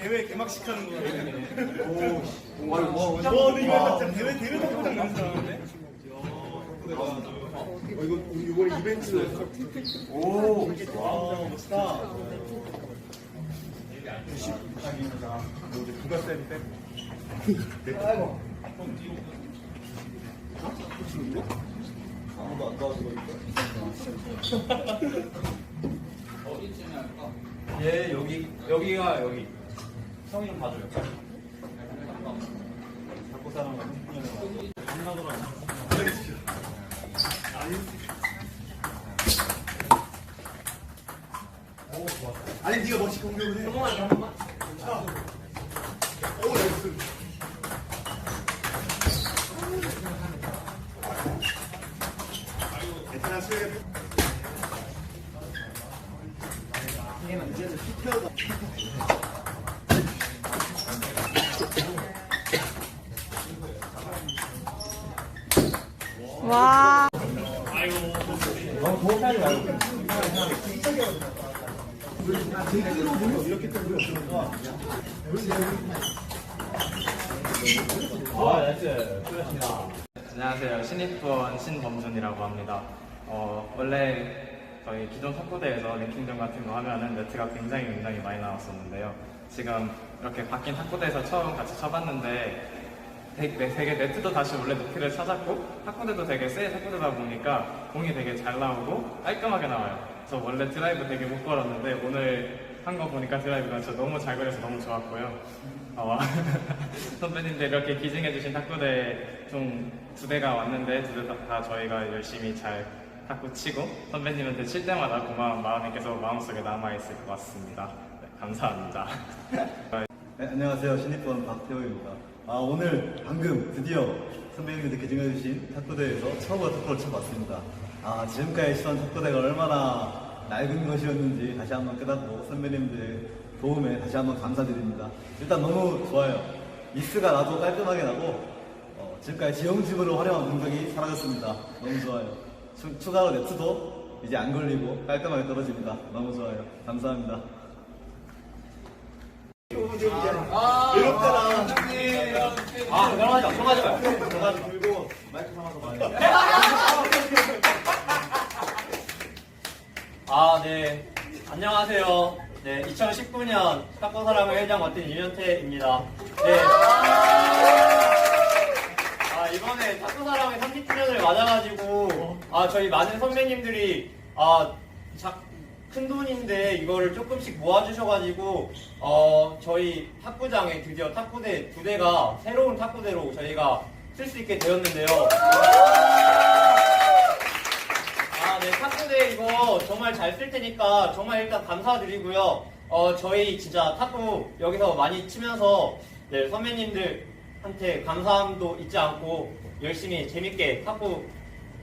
대회 개막식 하는 거 같네. 오, 와, 와, 근데 이거 진짜 대회 대회 탁구장 연습하는데? 어, 이거 이번 이벤트. 오, 와, 멋있다. 90입니다. 뭐 이제 부가세 빼고. 아이고. 아무도 안얘 여기 여기가 여기 성이 좀 봐줘요. 자꾸 사람을 안 나더라. 아니 네가 멋있게 공격을 해. 한 번만 한 번만. 오나이스. 베테랑 수혜. 이제 피 튀어다. 와. 안녕하세요. 신입부원 신범준이라고 합니다. 어, 원래 저희 기존 탁구대에서 랭킹전 같은 거 하면은 네트가 굉장히 굉장히 많이 나왔었는데요. 지금 이렇게 바뀐 탁구대에서 처음 같이 쳐봤는데 되게, 되게 네트도 다시 원래 높이를 찾았고 탁구대도 되게 세 탁구대다 보니까 공이 되게 잘 나오고 깔끔하게 나와요. 저 원래 드라이브 되게 못 걸었는데 오늘 한 거 보니까 드라이브가 진짜 너무 잘 걸려서 너무 좋았고요. 어, 선배님들 이렇게 기증해주신 탁구대 좀 두 대가 왔는데 두 대 다 저희가 열심히 잘 탁구 치고 선배님한테 칠 때마다 고마운 마음이 계속 마음속에 남아있을 것 같습니다. 네, 감사합니다. 네, 안녕하세요. 신입번 박태호입니다. 아, 오늘 방금 드디어 선배님들께 기증해주신 탁구대에서 처음으로 탁구를 쳐봤습니다. 아, 지금까지 치던 탁구대가 얼마나 낡은 것이었는지 다시 한번 깨닫고 선배님들 도움에 다시 한번 감사드립니다. 일단 너무 좋아요. 미스가 나도 깔끔하게 나고, 어, 지금까지 지형집으로 활용한 공격이 사라졌습니다. 너무 좋아요. 추, 추가로 네트도 이제 안 걸리고 깔끔하게 떨어집니다. 너무 좋아요. 감사합니다. 외롭잖아. 아, 그만하자, 그만하자. 전화 들고 마이크 삼아서 말해. 아, 네. 안녕하세요. 네, 2019년 탁구사랑을 회장 맡은 윤현태입니다. 네. 아, 이번에 탁구사랑의 30주년을 맞 아, 저희 많은 선배님들이, 아, 자, 큰 돈인데 이거를 조금씩 모아주셔가지고, 어, 저희 탁구장에 드디어 탁구대 두 대가 새로운 탁구대로 저희가 쓸 수 있게 되었는데요. 아, 네, 탁구대 이거 정말 잘 쓸 테니까 정말 일단 감사드리고요. 어, 저희 진짜 탁구 여기서 많이 치면서 네, 선배님들한테 감사함도 잊지 않고 열심히 재밌게 탁구